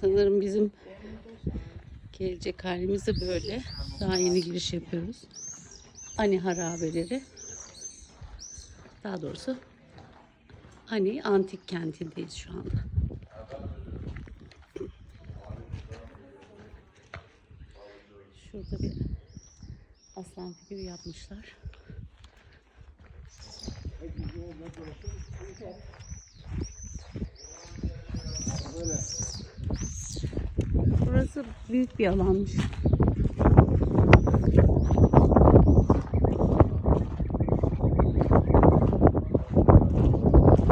Sanırım bizim gelecek halimiz de böyle. Daha yeni giriş yapıyoruz. Ani harabeleri. Daha doğrusu Ani antik kentindeyiz şu anda. Şurada bir aslan figürü yapmışlar. Burası büyük bir alanmış.